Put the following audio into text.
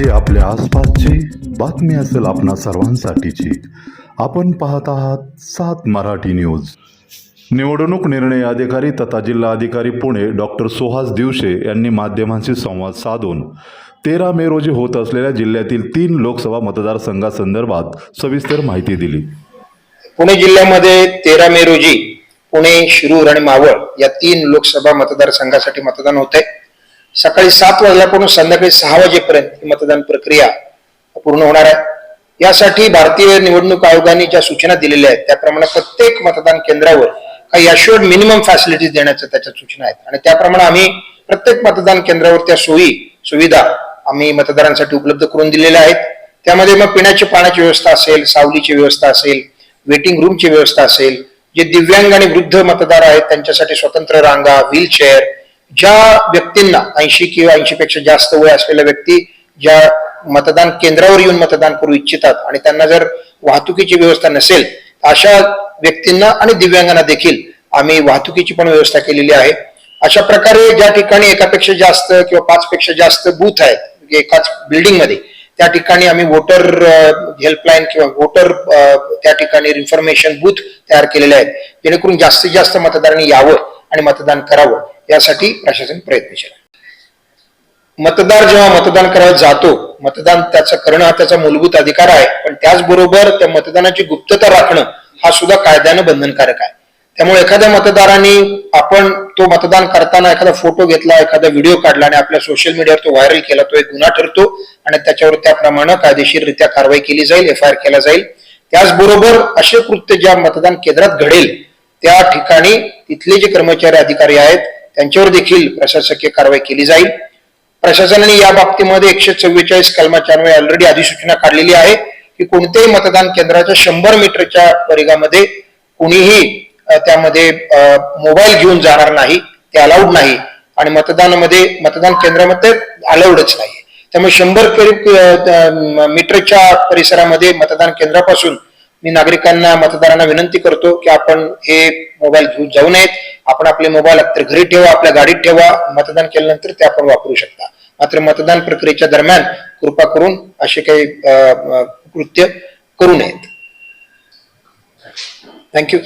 जी आपल्या आसपासची बातमी असेल आपणा सर्वांसाठीची. आपण पाहत आहात सात मराठी न्यूज. निवडणूक निर्णय अधिकारी तथा जिल्हा अधिकारी पुणे डॉक्टर सुहास दिवशे यांनी माध्यमांशी संवाद साधून तेरा मे रोजी होत असलेल्या जिल्ह्यातील तीन लोकसभा मतदारसंघासंदर्भात सविस्तर माहिती दिली. पुणे जिल्ह्यामध्ये तेरा मे रोजी पुणे शिरूर आणि मावळ या तीन लोकसभा मतदारसंघासाठी मतदान होत आहे सकाळी सात वाजल्यापासून संध्याकाळी सहा वाजेपर्यंत ही मतदान प्रक्रिया पूर्ण होणार आहे. यासाठी भारतीय निवडणूक आयोगाने ज्या सूचना दिलेल्या आहेत त्याप्रमाणे प्रत्येक मतदान केंद्रावर काही अशुअर्ड मिनिमम फॅसिलिटीज देण्याच्या त्याच्या सूचना आहेत. आणि त्याप्रमाणे आम्ही प्रत्येक मतदान केंद्रावर त्या सोयी सुविधा आम्ही मतदारांसाठी उपलब्ध करून दिलेल्या आहेत. त्यामध्ये मग पिण्याची पाण्याची व्यवस्था असेल सावलीची व्यवस्था असेल वेटिंग रूमची व्यवस्था असेल जे दिव्यांग आणि वृद्ध मतदार आहेत त्यांच्यासाठी स्वतंत्र रांगा व्हीलचेअर ज्या व्यक्तींना ऐंशी किंवा ऐंशी पेक्षा जास्त वय असलेल्या व्यक्ती ज्या मतदान केंद्रावर येऊन मतदान करू इच्छितात आणि त्यांना जर वाहतुकीची व्यवस्था नसेल अशा व्यक्तींना आणि दिव्यांगांना देखील आम्ही वाहतुकीची पण व्यवस्था केलेली आहे. अशा प्रकारे ज्या ठिकाणी एकापेक्षा जास्त किंवा पाचपेक्षा जास्त बूथ आहेत म्हणजे एकाच बिल्डिंगमध्ये त्या ठिकाणी आम्ही वोटर हेल्पलाईन किंवा वोटर त्या ठिकाणी इन्फॉर्मेशन बूथ तयार केलेले आहेत. जेणेकरून जास्तीत जास्त मतदारांनी यावं. आणि मतदान करावं यासाठी प्रशासन प्रयत्नशील मतदार जेव्हा मतदान करायला जातो मतदान त्याचं करणं हा त्याचा मूलभूत अधिकार आहे पण त्याचबरोबर त्या मतदानाची गुप्तता राखणं हा सुद्धा कायद्यानं बंधनकारक आहे. त्यामुळे एखाद्या मतदारांनी आपण तो मतदान करताना एखादा फोटो घेतला एखादा व्हिडिओ काढला आणि आपल्या सोशल मीडियावर तो व्हायरल केला तो एक गुन्हा ठरतो आणि त्याच्यावर त्याप्रमाणे कायदेशीररित्या कारवाई केली जाईल एफ आय आर केला जाईल. त्याचबरोबर असे कृत्य ज्या मतदान केंद्रात घडेल त्या ठिकाणी तिथले जे कर्मचारी अधिकारी आहेत त्यांच्यावर देखील प्रशासकीय कारवाई केली जाईल. प्रशासनाने या बाबतीमध्ये एकशे चव्वेचाळीस कलमाच्या ऑलरेडी अधिसूचना काढलेली आहे की कोणत्याही मतदान केंद्राच्या शंभर मीटरच्या परिघामध्ये कुणीही त्यामध्ये मोबाईल घेऊन जाणार नाही ते अलाउड नाही आणि मतदानामध्ये मतदान केंद्रामध्ये अलाउडच नाही. त्यामुळे शंभर मीटरच्या परिसरामध्ये मतदान केंद्रापासून मी नागरिकांना मतदारांना विनंती करतो की आपण हे मोबाईल घेऊन जाऊ नयेत. आपण आपले मोबाईल तर घरी ठेवा आपल्या गाडीत ठेवा मतदान केल्यानंतर ते आपण वापरू शकता. मात्र मतदान प्रक्रियेच्या दरम्यान कृपा करून असे काही कृत्य करू नयेत. थँक्यू